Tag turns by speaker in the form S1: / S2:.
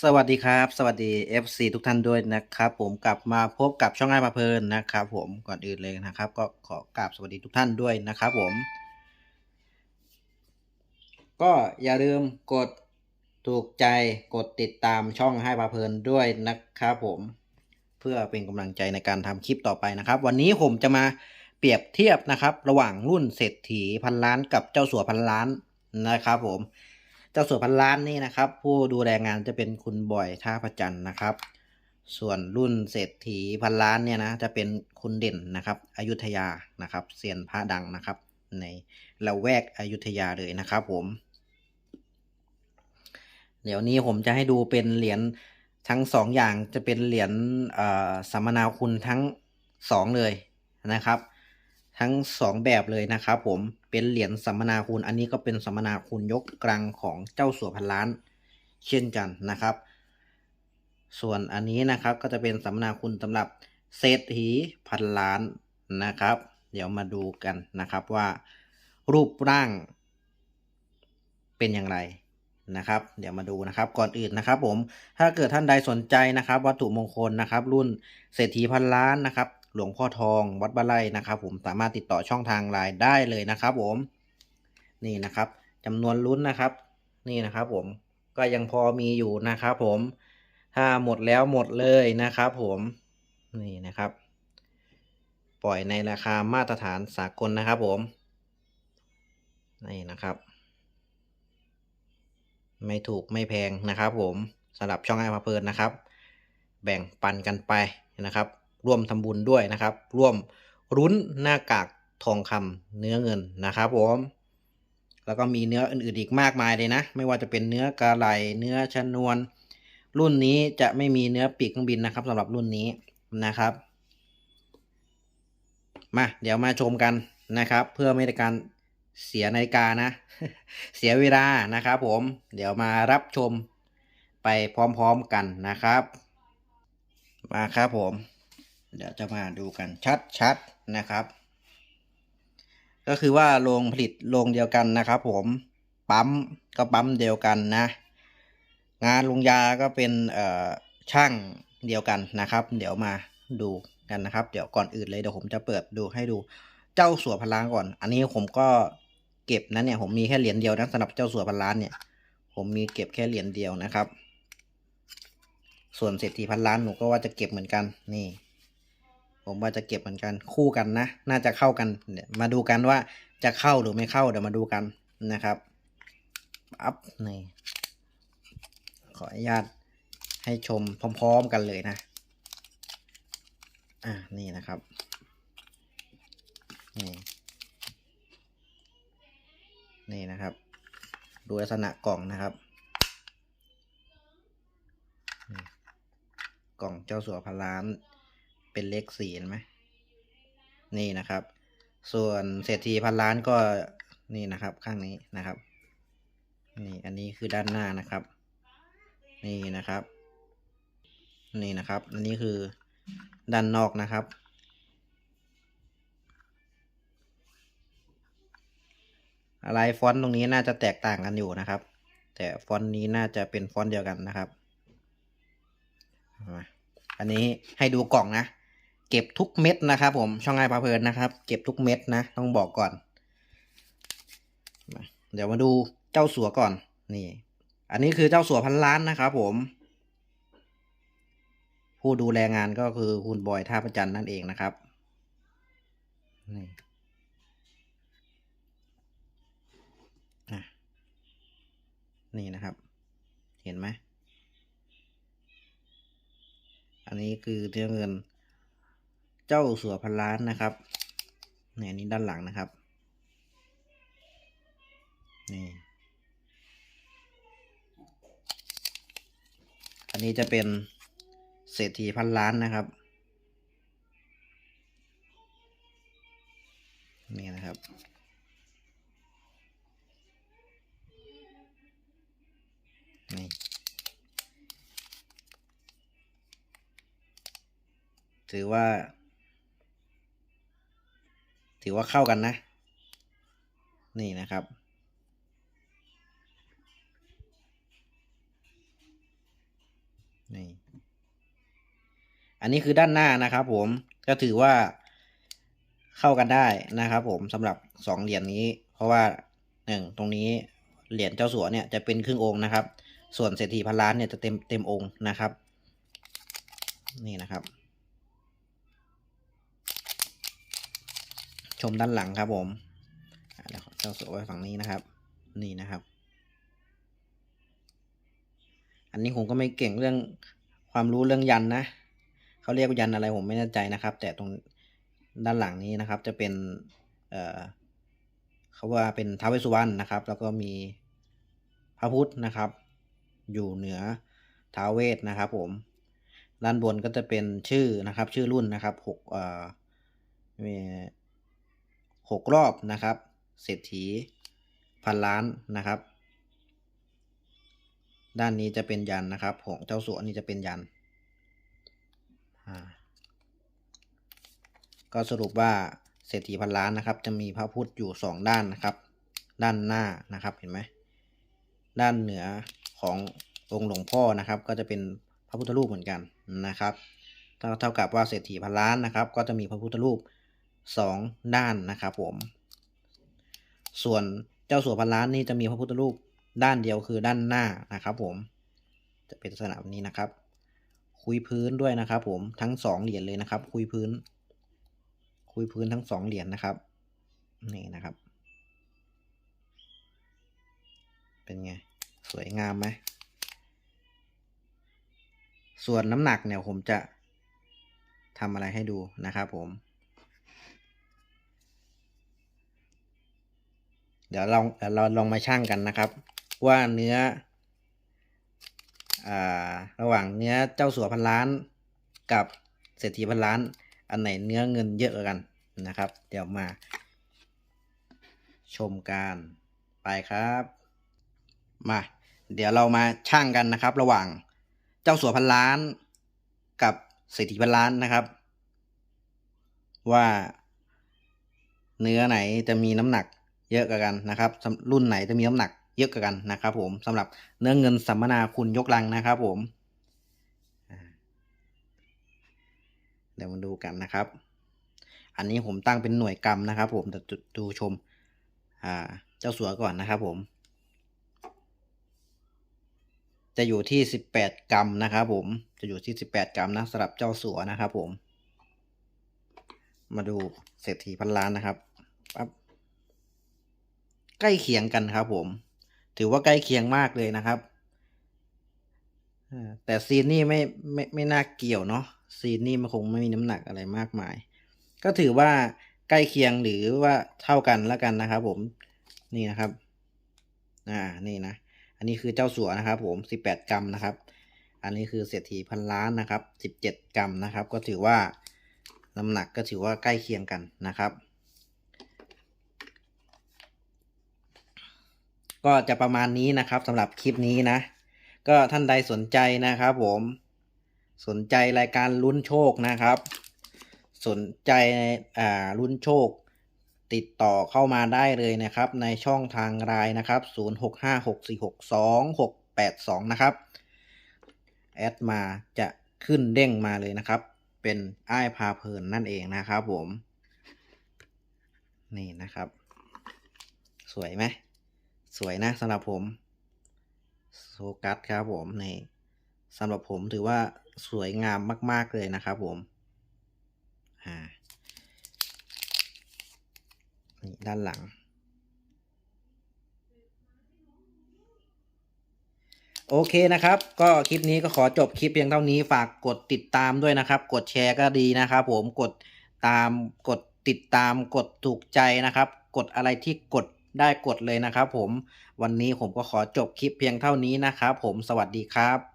S1: สวัสดีครับ สวัสดี FC ทุกท่านด้วยนะครับ ผมกลับมาพบกับช่องง่ายมาเพลินนะครับ ผมก่อนอื่นเลยนะครับ ก็ขอกราบสวัสดีทุกท่านด้วยนะครับผม ก็อย่าลืมกดถูกใจกดติดตามช่องให้พาเพลินด้วยนะครับผมเพื่อเป็นกำลังใจในการทำคลิปต่อไปนะครับ วันนี้ผมจะมาเปรียบเทียบนะครับ ระหว่างรุ่นเศรษฐีพันล้านกับเจ้าสัวพันล้านนะครับ ผม เจ้าสัวพันล้านนี่นะครับ ผู้ดูแลงานจะเป็นคุณบอยท่าพระจันทร์นะครับ ส่วนรุ่นเศรษฐีพันล้านเนี่ยนะจะเป็นคุณเด่นนะครับอยุธยานะครับเซียนพระดังนะครับ ในละแวกอยุธยาเลยนะครับผม เดี๋ยวนี้ผมจะให้ดูเป็นเหรียญทั้งสองอย่างจะเป็นเหรียญสัมมนาคุณทั้งสองเลยนะครับ ทั้งสองแบบเลยนะครับผมเป็นเหรียญสัมมนาคุณ อันนี้ก็เป็นสัมมนาคุณยกกลางของเจ้าสัวพันล้าน เช่นกันนะครับ ส่วนอันนี้นะครับก็จะเป็นสัมมนาคุณสำหรับเศรษฐีพันล้านนะครับ เดี๋ยวมาดูกันนะครับว่า รูปร่าง เป็นอย่างไรนะครับ เดี๋ยวมาดูนะครับก่อนอื่นนะครับ ผมถ้าเกิดท่านใดสนใจนะครับ วัตถุมงคลนะครับ รุ่นเศรษฐีพันล้านนะครับ หลวงพ่อทองวัดบ้านไร่นะครับ ผมสามารถติดต่อช่องทางไลน์ได้เลยนะครับผมนี่นะครับจำนวนลุ้นนะครับ นี่นะครับ ผมก็ยังพอมีอยู่นะครับผมถ้าหมดแล้วหมดเลยนะครับ ผมนี่นะครับ ปล่อยในราคามาตรฐานสากลนะครับ ผมนี่นะครับ ไม่ถูกไม่แพงนะครับ ผมสำหรับช่องไอ้พาเพลินนะครับ แบ่งปันกันไปนะครับ ร่วมทำบุญด้วยนะครับ ร่วมรุ้นหน้ากากทองคำเนื้อเงินนะครับผมแล้วก็มีเนื้ออื่นๆอีกมากมายเลยนะ ไม่ว่าจะเป็นเนื้อกาไหลเนื้อชนวน รุ่นนี้จะไม่มีเนื้อปีกเครื่องบินนะครับสำหรับรุ่นนี้นะครับ มาเดี๋ยวมาชมกันนะครับ เพื่อไม่ให้การเสียนาฬิกานะ เสียเวลานะครับผม เดี๋ยวมารับชมไปพร้อมๆกันนะครับ มาครับผม เดี๋ยวจะมาดูกันชัดๆนะครับ ก็คือว่าโรงผลิตโรงเดียวกันนะครับ ผมปั๊มก็ปั๊มเดียวกันนะ งานลุงยาก็เป็นเอ่อช่างเดียวกันนะครับ เดี๋ยวมาดูกันนะครับ เดี๋ยวก่อนอื่นเลยเดี๋ยวผมจะเปิดดูให้ดูเจ้าสัวพันล้านก่อน อันนี้ผมก็เก็บนะเนี่ยผมมีแค่เหรียญเดียวนะสำหรับเจ้าสัวพันล้านเนี่ย ผมมีเก็บแค่เหรียญเดียวนะครับ ส่วนเศรษฐีพันล้านหนูก็ว่าจะเก็บเหมือนกันนี่ ผมว่าจะเก็บเหมือนกันคู่กันนะ น่าจะเข้ากันเดี๋ยวมาดูกันว่าจะเข้าหรือไม่เข้าเดี๋ยวมาดูกันนะครับอัพนี่ขออนุญาตให้ชมพร้อม ๆ กันเลยนะ อ่านี่นะครับ นี่ นี่นะครับ ดูลักษณะกล่องนะครับ กล่องเจ้าสัวพันล้าน เป็นเลขสี่เห็นไหมนี่นะครับ ส่วนเศรษฐีพันล้านก็นี่นะครับข้างนี้นะครับ นี่อันนี้คือด้านหน้านะครับ นี่นะครับ นี่นะครับ อันนี้คือด้านนอกนะครับอะไรฟอนต์ตรงนี้น่าจะแตกต่างกันอยู่นะครับ แต่ฟอนต์นี้น่าจะเป็นฟอนต์เดียวกันนะครับ อันนี้ให้ดูกล่องนะ เก็บทุกเม็ดนะครับผมช่องไอพาเพลินนะครับ เก็บทุกเม็ดนะ ต้องบอกก่อน เดี๋ยวมาดูเจ้าสัวก่อนนี่ อันนี้คือเจ้าสัวพันล้านนะครับผม ผู้ดูแลงานก็คือคุณบอยท่าประจันนั่นเองนะครับนี่นี่นะครับ เห็นไหม อันนี้คือเนื้อเงิน เจ้าสัวพันล้านนะครับเนี่ยอันนี้ด้านหลังนะครับนี่อันนี้จะเป็นเศรษฐีพันล้านนะครับนี่นะครับนี่ถือว่า ถือว่าเข้ากันนะ นี่นะครับ นี่ อันนี้คือด้านหน้านะครับผม ก็ถือว่าเข้ากันได้นะครับผมสำหรับสองเหรียญนี้ เพราะว่าหนึ่งตรงนี้เหรียญเจ้าสัวเนี่ยจะเป็นครึ่งองค์นะครับ ส่วนเศรษฐีพันล้านเนี่ยจะเต็มเต็มองค์นะครับ นี่นะครับ ชมด้านหลังครับผมเดี๋ยวเจ้าสัวไว้ฝั่งนี้นะครับ นี่นะครับ อันนี้ผมก็ไม่เก่งเรื่องความรู้เรื่องยันนะเขาเรียกยันอะไรผมไม่แน่ใจนะครับ แต่ตรงด้านหลังนี้นะครับ จะเป็นเอ่อเขาว่าเป็นท้าวเวสสุวรรณนะครับ แล้วก็มีพระพุทธนะครับ อยู่เหนือท้าวเวสนะครับ ผมด้านบนก็จะเป็นชื่อนะครับ ชื่อรุ่นนะครับหกเอ่อ มีหกรอบนะครับ เศรษฐีพันล้านนะครับ ด้านนี้จะเป็นยันนะครับ ของเจ้าสัวนี่จะเป็นยัน ก็สรุปว่าเศรษฐีพันล้านนะครับ จะมีพระพุทธอยู่สองด้านนะครับ ด้านหน้านะครับเห็นไหมด้านเหนือขององค์หลวงพ่อนะครับ ก็จะเป็นพระพุทธรูปเหมือนกันนะครับเท่าเท่ากับว่าเศรษฐีพันล้านนะครับ ก็จะมีพระพุทธรูป สองด้านนะครับผม ส่วนเจ้าสัวพันล้านนี่จะมีพระพุทธรูปด้านเดียวคือด้านหน้านะครับผม จะเป็นลักษณะแบบนี้นะครับ คุยพื้นด้วยนะครับผมทั้งสองเหรียญเลยนะครับ คุยพื้น คุยพื้นทั้งสองเหรียญนะครับ นี่นะครับ เป็นไง สวยงามไหมส่วนน้ำหนักเนี่ยผมจะทำอะไรให้ดูนะครับผม เดี๋ยวเราเราลองมาชั่งกันนะครับ ว่าเนื้ออระหว่างเนื้อเจ้าสัวพันล้าน กับเศรษฐีพันล้าน อันไหนเนื้อเงินเยอะกันนะครับ เดี๋ยวมาชมกันไปครับ มา เดี๋ยวเรามาชั่งกันนะครับ ระหว่างเจ้าสัวพันล้าน กับเศรษฐีพันล้านนะครับ ว่าเนื้อไหนจะมีน้ำหนัก เยอะกว่ากันนะครับรุ่นไหนจะมีน้ำหนักเยอะกว่ากันนะครับผมสำหรับเนื้อเงินสัมมนาคุณยกลังนะครับผมเดี๋ยวมาดูกันนะครับ อันนี้ผมตั้งเป็นหน่วยกรัมนะครับ ผมแต่ดูชมเจ้าสัวก่อนนะครับ ผม จะอยู่ที่สิบแปดกรัมนะครับ ผมจะอยู่ที่สิบแปดกรัมนะสำหรับเจ้าสัวนะครับ ผม มาดูเศรษฐีพันล้านนะครับปั๊บ ใกล้เคียงกันครับผม ถือว่าใกล้เคียงมากเลยนะครับแต่ซีนนี่ไม่ไม่ไม่น่าเกี่ยวเนาะซีนนี่มันคงไม่มีน้ำหนักอะไรมากมาย ก็ถือว่าใกล้เคียงหรือว่าเท่ากันแล้วกันนะครับ ผมนี่นะครับอ่านี่นะอันนี้คือเจ้าสัวนะครับ ผมสิบแปดกรัมนะครับ อันนี้คือเศรษฐีพันล้านนะครับสิบเจ็ดกรัมนะครับ ก็ถือว่าน้ำหนักก็ถือว่าใกล้เคียงกันนะครับ ก็จะประมาณนี้นะครับสำหรับคลิปนี้นะ ก็ท่านใดสนใจนะครับผมสนใจรายการลุ้นโชคนะครับ สนใจอ่าลุ้นโชค ติดต่อเข้ามาได้เลยนะครับ ในช่องทางไลน์นะครับ 0656462682 นะครับ แอดมาจะขึ้นเด้งมาเลยนะครับ เป็นอ้ายพาเพลินนั่นเองนะครับผม นี่นะครับ สวยไหม สวยนะสำหรับผมโซกัสครับผมในสำหรับผมถือว่าสวยงามมาก ๆ เลยนะครับผมอ่านี่ด้านหลัง โอเคนะครับ ก็คลิปนี้ก็ขอจบคลิปเพียงเท่านี้ฝากกดติดตามด้วยนะครับ กดแชร์ก็ดีนะครับผมกดตามกดติดตามกดถูกใจนะครับ กดอะไรที่กด ได้กดเลยนะครับผมวันนี้ผมก็ขอจบคลิปเพียงเท่านี้นะครับผมสวัสดีครับ